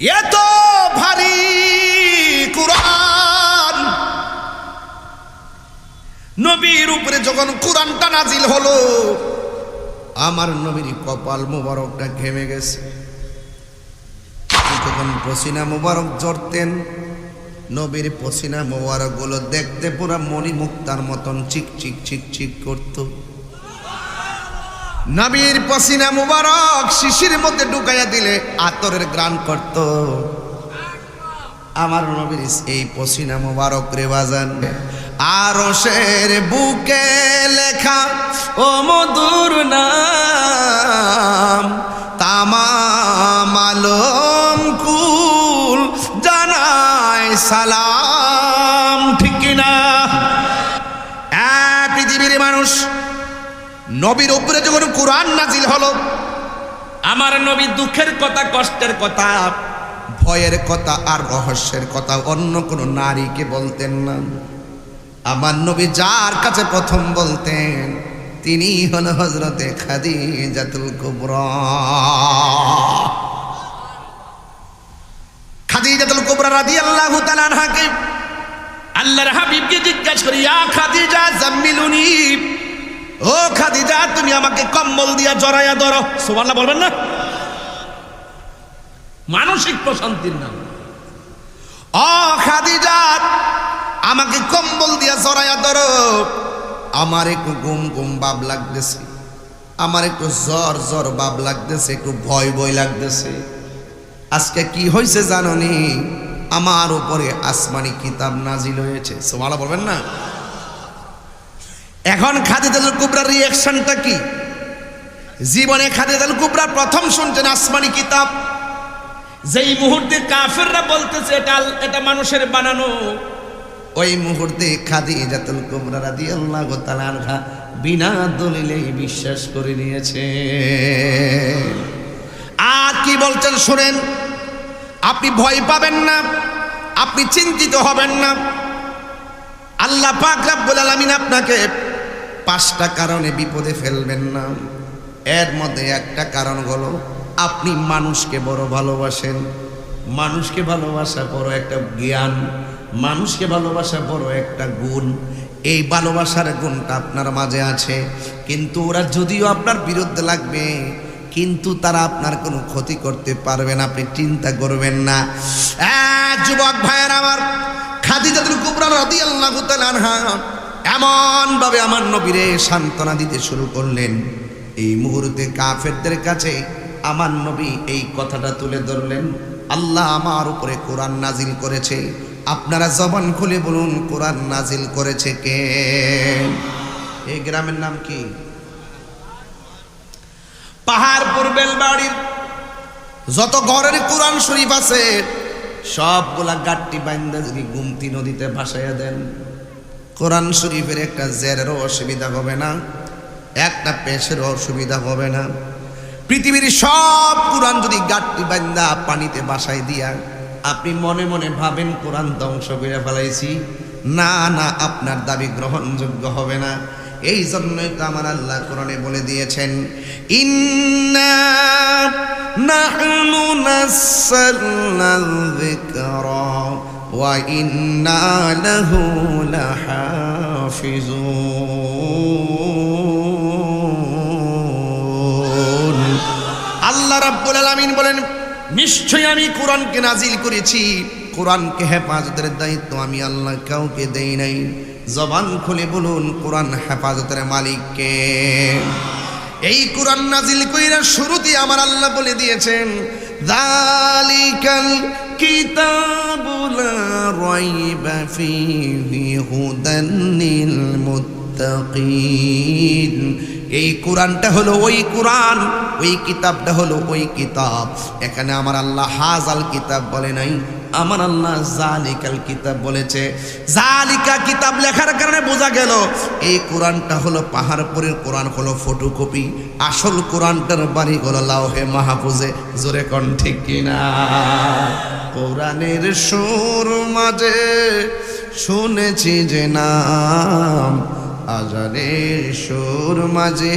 এত ভারী কুরআন। নবীর উপরে যখন কোরআনটা নাজিল হলো, আমার নবীর কপাল মোবারকটা ঘেমে গেছে। যখন পসিনা মোবারক জড়তেন, নবীর পসিনা মোবারকগুলো দেখতে পুরা মণি মুক্তার মতন চিক চিক চিক চিক করত। নবীর পসিনা মোবারক শিশির মধ্যে ঢুকাইয়া দিলে আতরের গ্রান করত। আমার নবীর এই পসিনা মোবারক রে বাজান আর শের বুকে লেখা, ও মধুর নাম, তামাম আলম কুল জানায় সালাম। নবীর উপরে যখন কোরআন নাজিল হলো আমার নবী দুঃখের কথা কষ্টের কথা ভয়ের কথা আর রহস্যের কথা অন্য কোনো নারীকে বলতেন না। আমার নবী যার কাছে প্রথম বলতেন তিনি হল হজরতে খাদিজাতুল কুবরা। খাদিজাতুল কুবরা রাদিয়াল্লাহু তাআলা আনহাকে আল্লাহর হাবিবকে জিজ্ঞাসা করি ইয়া খাদিজা জাম্মিলুনি? ও খাদিজা, তুমি আমাকে কম্বল দিয়া জড়াইয়া ধরো। সুবহানাল্লাহ বলবেন না? মানসিক প্রশান্তির নাম। ও খাদিজা, আমাকে কম্বল দিয়া জড়াইয়া ধরো। আমার একটু গুম গুম ভাব লাগতেছে। আমার একটু জ্বর জ্বর ভাব লাগতেছে, একটু ভয় ভয় লাগতেছে। আজকে কি হয়েছে জাননি? আমার উপরে আসমানি কিতাব নাজিল হয়েছে। সোমালা বলবেন না? এখন খাদিজাতুল কুবরার রিয়াকশনটা কি? জীবনে খাদিজাতুল কুবরা প্রথম শুনছেন আসমানি কিতাব। যেই মুহূর্তে কাফেররা বলতেছে, এটা এটা মানুষের বানানো। ওই মুহূর্তে খাদিজাতুল কুবরা রাদিয়াল্লাহু তাআলা আনহা বিনা দলিলেই বিশ্বাস করে নিয়েছে। আর কি বলছেন শুনেন, আপনি ভয় পাবেন না, আপনি চিন্তিত হবেন না। আল্লাহ পাক রাব্বুল আলামিন আপনাকে পাঁচটা কারণে বিপদে ফেলবেন না। এর মধ্যে একটা কারণ হলো, আপনি মানুষকে বড় ভালোবাসেন। মানুষকে ভালোবাসা বড় একটা জ্ঞান, মানুষকে ভালোবাসা বড় একটা গুণ। এই ভালোবাসার গুণটা আপনার মাঝে আছে, কিন্তু ওরা যদিও আপনার বিরুদ্ধে লাগবে, কিন্তু তারা আপনার কোনো ক্ষতি করতে পারবে না, আপনি চিন্তা করবেন না। যুবক ভাইয়ের আমার খাদিজাতুল কুবরা রাদিয়াল্লাহু তাআলা আনহা এমন ভাবে আমার নবীরে সান্ত্বনা দিতে শুরু করলেন। এই মুহূর্তে কাফেরদের কাছে আমার নবী এই কথাটা তুলে ধরলেন। আল্লাহ আমার উপরে কোরআন নাজিল করেছে। আপনারা জবান খুলে বলুন, কোরআন নাজিল করেছে কে? এই গ্রামের নাম কি? পাহাড় পাহাড়পুর বেলবাড়ির যত ঘরের কোরআন শরীফ আছে, সবগুলা গাট্টি বাইন্দা যদি গুমতি নদীতে ভাসাইয়া দেন। কোরআন শরীফের একটা জেরেরও অসুবিধা হবে না, একটা পেশেরও অসুবিধা হবে না। পৃথিবীর সব কোরআন যদি গাট্টি বান্দা পানিতে বাসায় দিয়া আপনি মনে মনে ভাবেন, কোরআন ধ্বংস করে ফেলাইছি। না না, আপনার দাবি গ্রহণযোগ্য হবে না। এই জন্যই তো আমার আল্লাহ কোরআনে বলে দিয়েছেন, ইন্না নাহনু নাসালনা যিকরা। ইন্না লাহু লাহাফিজুন আল্লাহ রাব্বুল আলামিন বলেন, নিশ্চয়ই আমি কোরআনকে নাজিল করেছি। কোরআনকে হেফাজতের দায়িত্ব আমি আল্লাহ কাউকে দেই নাই। জবান খুলে বলুন, কোরআন হেফাজতের মালিককে এই কোরআন নাজিল কইরা শুরুতে আমার আল্লাহ বলে দিয়েছেন দালিকাল কিতাবুল রাইবা فيه هدى للمتقين. এই কোরআনটা হলো ওই কোরআন, ওই কিতাবটা হলো ওই কিতাব। এখানে আমার আল্লাহ হাজাল কিতাব বলে নাই। আমার আল্লাহ জালিকাল কিতাব বলেছে, জালিকা কিতাব লেখার কারণে বোঝা গেল, এই কোরআনটা হলো পাহাড়পুরের কোরআন, হলো ফটোকপি। আসল কোরআনটার বাড়ি হলো লাউহে মাহফুজে। জোরে কন, ঠিক কিনা? কোরআনের সুর মাঝে শুনেছি যে নাম, আজানের সুর মাঝে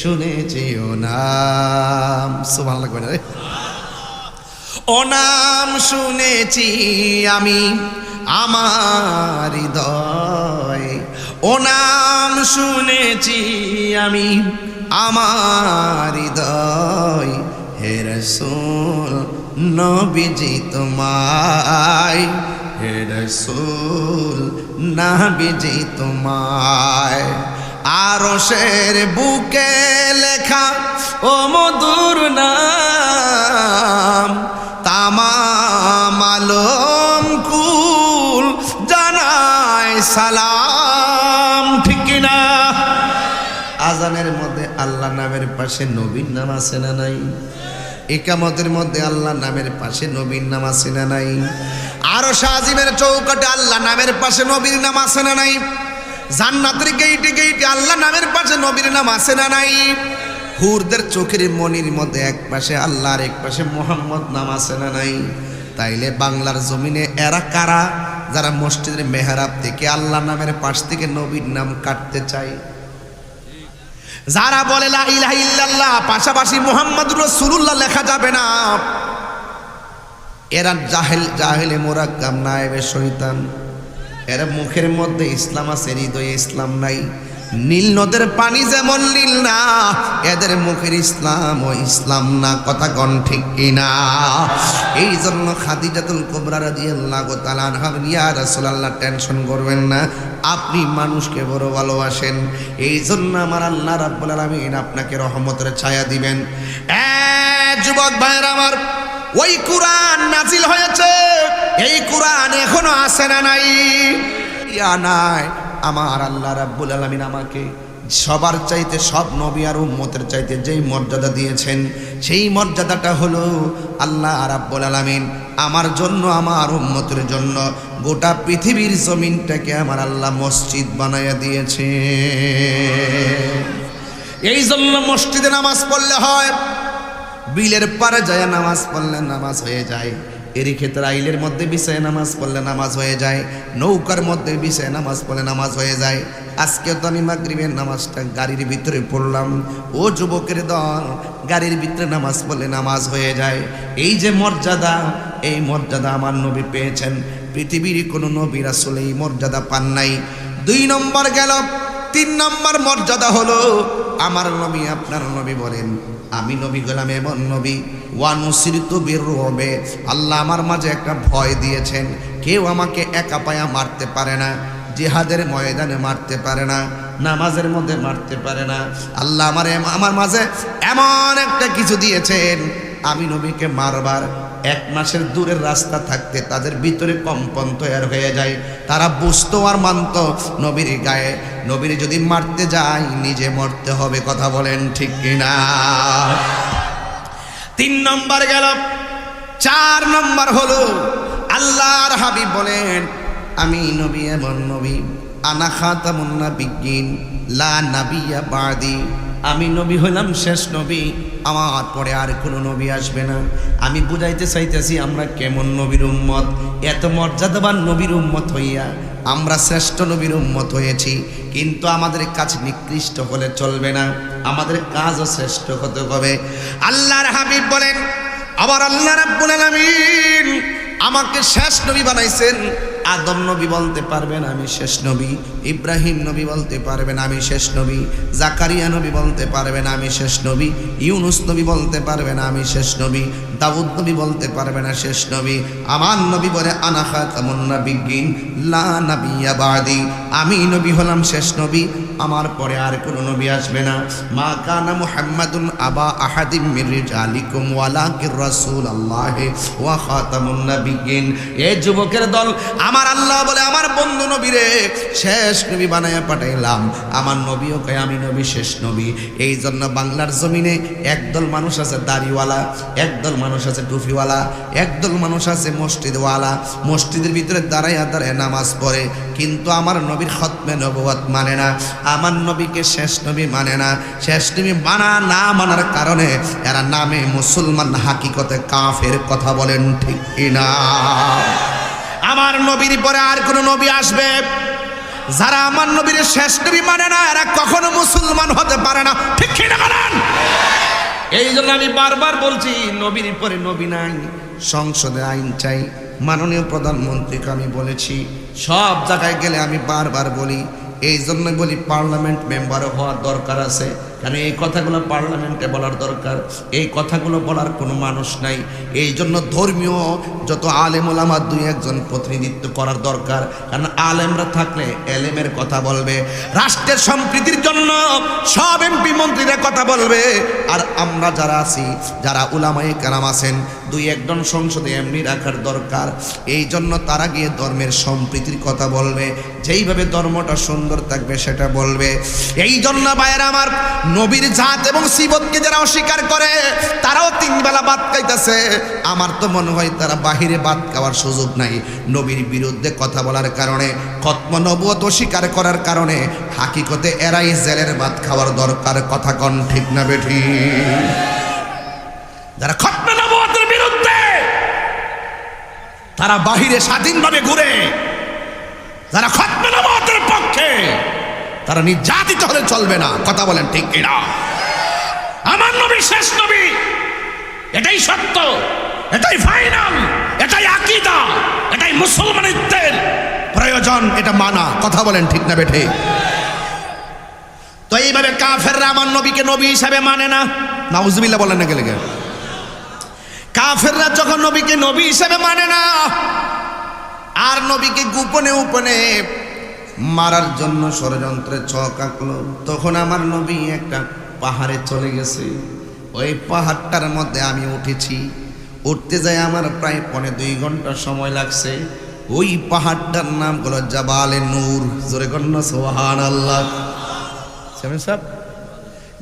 শুনেছি ও নাম। লাগবে না রে ও নাম শুনেছি আমি আমার হৃদয়। ও নাম শুনেছি আমি আমার হৃদয়। হে রসুল, নবীজি তোমায়। হে রসুল, নবীজি তোমায়। আরশের বুকে লেখা ও মধুর নাম। তামাম আলম কুল জানায় সালাম, ঠিক কিনা? আজানের মধ্যে আল্লাহ নামের পাশে নবীর নাম আছে না নাই? একামতের মধ্যে আল্লাহ নামের পাশে নবীর নাম আছে না নাই? আরও সাজিমের চৌকাটে আল্লাহ নামের পাশে নবীর নাম আছে না নাই? জান্নাতের গেইটে গেইটে আল্লাহ নামের পাশে নবীর নাম আছে না নাই? হুরদের চোখের মনির মধ্যে এক পাশে আল্লাহর এক পাশে মোহাম্মদ নাম আছে না নাই? তাইলে বাংলার জমিনে এরা কারা? যারা মসজিদের মেহরাব থেকে আল্লাহ নামের পাশ থেকে নবীর নাম কাটতে চায়। যারা বলে পাশাপাশি মুহাম্মদ রাসূলুল্লাহ লেখা যাবে না। এরা জাহেল, জাহেলে মোরাক্কাম নায়েবে শয়তান। এরা মুখের মধ্যে ইসলাম আছে, হৃদয়ে ইসলাম নাই। নীল নদের পানি যেমন নীল না, এদের মুখের ইসলাম ও ইসলাম না, কথা গণ ঠিক কিনা? এই জন্য খাদিজাতুল কোবরা রাদিয়াল্লাহু টেনশন করবেন না, আপনি মানুষকে বড় ভালোবাসেন। এই জন্য আমার আল্লাহ রাব্বুল আলামিন আপনাকে রহমতের ছায়া দিবেন। এ যুবক ভাইয়ের আমার, ওই কোরআন নাজিল হয়েছে, এই কোরআন এখনও আসে না নাই? ইয়া নাই। আমার আল্লাহ রাব্বুল আলামিন আমাকে সবার চাইতে সব নবী আর উম্মতের চাইতে যেই মর্যাদা দিয়েছেন, সেই মর্যাদাটা হলো আল্লাহ রাব্বুল আলামিন আমার জন্য, আমার উম্মতের জন্য গোটা পৃথিবীর জমিনটাকে আমার আল্লাহ মসজিদ বানাইয়া দিয়েছে এই জন্য মসজিদে নামাজ পড়লে হয়, বিলের পারে যায় নামাজ পড়লে নামাজ হয়ে যায়। এরই ক্ষেত্রে আইলের মধ্যে বিষয়ে নামাজ পড়লে নামাজ হয়ে যায়, নৌকার মধ্যে বিষয়ে নামাজ পড়লে নামাজ হয়ে যায়। আজকে তো আমি মাগরিবের নামাজটা গাড়ির ভিতরে পড়লাম। ও যুবকের দল, গাড়ির ভিতরে নামাজ পড়লে নামাজ হয়ে যায়। এই যে মর্যাদা, এই মর্যাদা আমার নবী পেয়েছেন। পৃথিবীর কোনো নবীর আসলে এই মর্যাদা পান নাই। দুই নম্বর গেল, তিন নম্বর মর্যাদা হলো, আমার নবী, আপনার নবী বলেন আমি নবী গেলাম এমন নবী। ওয়ানুসিরিত বীর হবে। আল্লাহ আমার মাঝে একটা ভয় দিয়েছেন। কেউ আমাকে একা পায়া মারতে পারে না, জিহাদের ময়দানে মারতে পারে না, নামাজের মধ্যে মারতে পারে না। আল্লাহ আমার আমার মাঝে এমন একটা কিছু দিয়েছেন। আমি নবীকে মারবার এক মাসের দূরের রাস্তা থাকতে তাদের ভিতরে কম্পন তৈরি হয়ে যায়। তারা বুঝতো আর মানত নবীর গায়ে, নবীর যদি মারতে যায় নিজে মরতে হবে কথা বলেন ঠিক কিনা? তিন নম্বর গেল, চার নম্বর হলো, আল্লাহর হাবিব বলেন, আমি নবী এমন নবী, আনা খাতামুন নাবিয়্যিন, লা নাবিয়্যা বাদি। আমি নবী হলাম শেষ নবী, আমার পরে আর কোনো নবী আসবে না। আমি বুঝাইতে চাইতেছি, আমরা কেমন নবীর উম্মত? এত মর্যাদাবান নবীর উম্মত হইয়া আমরা শ্রেষ্ঠ নবীর উম্মত হয়েছি, কিন্তু আমাদের কাজ নিকৃষ্ট হলে চলবে না। আমাদের কাজও শ্রেষ্ঠ হতে হবে। আল্লাহর হাবিব বলেন, আবার আল্লাহ রাব্বুল আলামিন আমাকে শেষ নবী বানাইছেন। আদম নবী বলতে পারবেন আমি শেষ নবী, ইব্রাহিম নবী বলতে পারবেন আমি শেষ নবী, জাকারিয়া নবী বলতে পারবেন আমি শেষ নবী, ইউনুস নবী বলতে পারবেন আমি শেষ নবী, দাউদ নবী বলতে পারবে না শেষ নবী আমার নবী বলে, আনা খাতামুন নাবিয়্যিন, লা নাবিয়্যা বাদি, আমি নবী হলাম শেষ নবী, আমার পরে আর কোনো নবী আসবে না। মা কানা মুহাম্মাদুন আবা আহাদিম মির রিজালিকুম ওয়ালাকির রাসূলুল্লাহ ওয়া খাতামুন নাবিয়্যিন। এ যুবকের দল আমার আল্লাহ বলে, আমার বন্ধু নবীরে শেষ নবী বানায়া পাঠাইলাম। আমার নবীও কয়, আমি নবী, শেষ নবী। এই জন্য বাংলার জমিনে একদল মানুষ আছে দাড়িওয়ালা, একদল মানুষ আছে টুফিওয়ালা একদল মানুষ আছে মসজিদওয়ালা। মসজিদের ভিতরে দাঁড়াইয়া দাঁড়ায় নামাজ পড়ে। কিন্তু আমার নবীর খতমে নবুয়াত মানে না। আমার নবীকে শেষ নবী মানে না। শেষ নবী মানা না মানার কারণে এরা নামে মুসলমান হাকিকতে কাফের কথা বলেন ঠিক কিনা? আমার নবীর পরে আর কোন নবী আসবে? যারা আমার নবীর শেষ নবী মানে না, এরা কখনো মুসলমান হতে পারে না। ঠিক কিনা বলেন? এই জন্য আমি বারবার বলছি, নবীর পরে নবী নাই, সংসদে আইন চাই, মাননীয় প্রধানমন্ত্রীকে আমি বলেছি, সব জায়গায় গেলে আমি বারবার বলি, এই জন্য বলি, পার্লামেন্ট মেম্বারও হওয়ার দরকার আছে। কারণ এই কথাগুলো পার্লামেন্টে বলার দরকার। এই কথাগুলো বলার কোনো মানুষ নাই। এই জন্য ধর্মীয় যত আলেম ওলামা দুই একজন প্রতিনিধিত্ব করার দরকার। কারণ আলেমরা থাকলে এলেমের কথা বলবে, রাষ্ট্রের সম্প্রীতির জন্য সব এমপি মন্ত্রীরা কথা বলবে। আর আমরা যারা আছি, যারা উলামায়ে কালাম আছেন, দুই একজন সংসদে এমনি রাখার দরকার। এই জন্য তারা গিয়ে ধর্মের সম্প্রীতির কথা বলবে। যেইভাবে ধর্মটা সুন্দর থাকবে সেটা বলবে। এই জন্য ভাইয়ের আমার নবীর জাত এবং সিবতকে যারা অস্বীকার করে, তারাও তিন বেলা বাদ খাইতেছে। আমার তো মনে হয় তারা বাহিরে ভাত খাওয়ার সুযোগ নাই। নবীর বিরুদ্ধে কথা বলার কারণে, খত্ম নবুয়ত অস্বীকার করার কারণে হাকিকতে এরাই জেলের ভাত খাওয়ার দরকার। কথা কন ঠিক না বেঠি? যারা খত্ম নবুয়তের বিরুদ্ধে, তারা বাহিরে স্বাধীনভাবে ঘুরে, যারা খত্ম নবুয়তের পক্ষে তারা নির্যাতিত হলে চলবে না। কথা বলেন ঠিক কিনা? আমার নবী শেষ নবী। এটাই সত্য, এটাই ফাইনাল এটাই আকিদা, এটাই মুসলমানিত্বের প্রয়োজন, এটা মানা। কথা বলেন ঠিক না বেঠে? তো এইভাবে কাফেররা আমার নবীকে নবী হিসাবে মানে না। নাউজুবিল্লাহ বলেন না গেলে গেলে কাফেররা যখন নবীকে নবী হিসাবে মানে না, আর নবীকে গোপনে উপনে মারার জন্য ষড়যন্ত্রে ছক আঁকলো। তখন আমার নবী একটা পাহাড়ে চলে গেছে। ওই পাহাড়টার মধ্যে আমি উঠেছি। উঠতে যাই আমার প্রায় পনে দুই ঘণ্টা সময় লাগছে। ওই পাহাড়টার নাম হলো জাবালে নূর। জোরে গণ্য সোহান আল্লাহ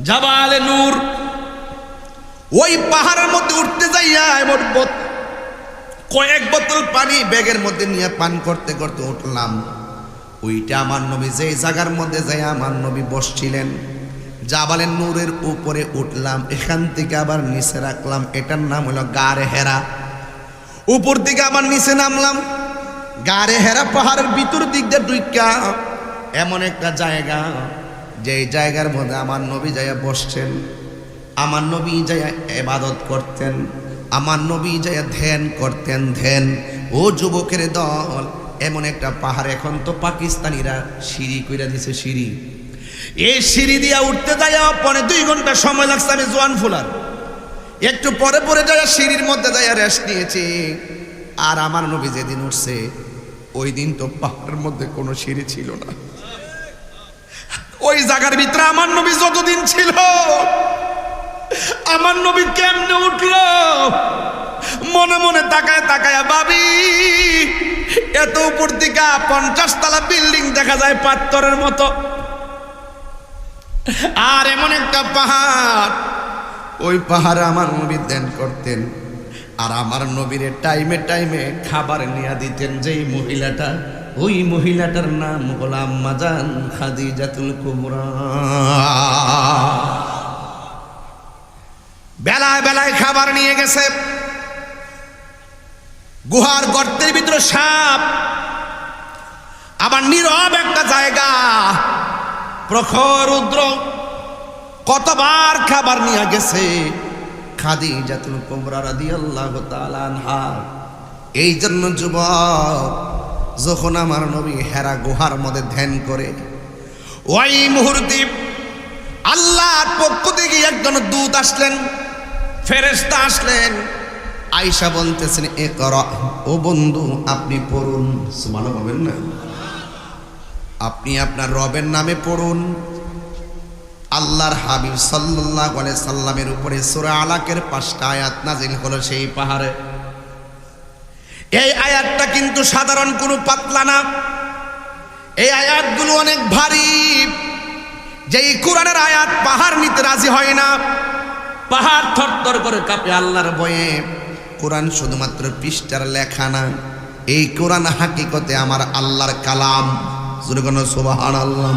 জাবালে নূর। ওই পাহাড়ের মধ্যে উঠতে যাইয়া এমন কয়েক বোতল পানি ব্যাগের মধ্যে নিয়ে পান করতে করতে উঠলাম। ওইটা আমার নবী যে জায়গার মধ্যে যাই আমার নবী বসছিলেন। জাবালের নূরের উপরে উঠলাম, এখান থেকে আবার নিচে রাখলাম। এটার নাম হলো গারে হেরা। উপর দিকে আবার নিচে নামলাম। গারে হেরা পাহাড়ের ভিতর দিক দিয়ে ডুইকা এমন একটা জায়গা যে জায়গার মধ্যে আমার নবী যাইয়া বসছেন। আমার নবী যাইয়া এবাদত করতেন। আমার নবী যাইয়া ধ্যান করতেন। ধ্যান, ও যুবকের দল এমন একটা পাহাড় এখন তো পাকিস্তানিরা সিঁড়ি কইরা দিছে সিঁড়ি। এই সিঁড়ি দিয়া উঠতে যাইয়া পরে দুই ঘণ্টা সময় লাগছে আমি জোয়ান ফুলার। একটু পরে পরে যাইয়া সিঁড়ির মধ্যে যাইয়া রেস্ট নিয়েছি। আর আমার নবী যেদিন উঠছে, ওই দিন তো পাহাড়ের মধ্যে কোনো সিঁড়ি ছিল না। ওই জায়গার ভিতরে আমার নবী যতদিন ছিল, আমার নবী কেমনে উঠল? মনে মনে তাকায় তাকায় ভাবি এত উপর দিকা পঞ্চাশ তলা বিল্ডিং দেখা যায় পাত্তরের মতো। আর এমন একটা পাহাড়। ওই পাহাড়ে আমার নবী ধ্যান করতেন। আর আমার নবীরে টাইমে টাইমে খাবার নিয়ে দিতেন যেই মহিলাটা। ওই মহিলাটার নাম গোলাম মাজান খাদিজাতুল কুমরা। বেলায় বেলায় খাবার নিয়ে গেছে। গুহার গর্তের ভিতরে সাপ। আবার নীরব একটা জায়গা। প্রখর রুদ্র। কতবার খাবার নিয়ে গেছে। খাদি জাতুল কুমরা রাদি আল্লাহ আনহা। এই জন্য যুবক, যখন আমার নবী হেরা গুহার মধ্যে ধ্যান করে, ওই মুহূর্তে আল্লাহর পক্ষ থেকে একজন দূত আসলেন ফেরেস্তা আসলেন। আয়সা বলতেছেন এ কর ও বন্ধু, আপনি পড়ুন। সুমানো পাবেন না। আপনি আপনার রবের নামে পড়ুন। আল্লাহর হাবিব সাল্লাহ সাল্লামের উপরে সুরা আলাকের পাঁচটা আয়াত নাজিল হলো সেই পাহাড়ে। এই আয়াতটা কিন্তু সাধারণ কোনো পাতলা না। এই আয়াতগুলো অনেক ভারী। যেই কোরআনের আয়াত পাহাড় নিতে রাজি হয় না, পাহাড় থরথর করে কাঁপে আল্লাহর বয়ে কোরআন শুধুমাত্র পৃষ্ঠার লেখা না এই কোরআন হাকিকতে আমার আল্লাহর কালাম সুরগণ সুবাহান আল্লাহ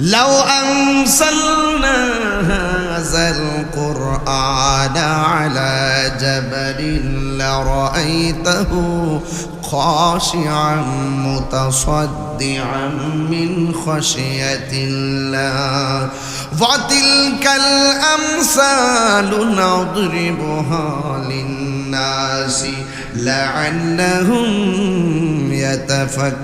لو أنزلنا هذا القرآن على جبل لرأيته خاشعا متصدعا من خشية الله وتلك الأمثال نضربها للناس لعلهم يتفكرون.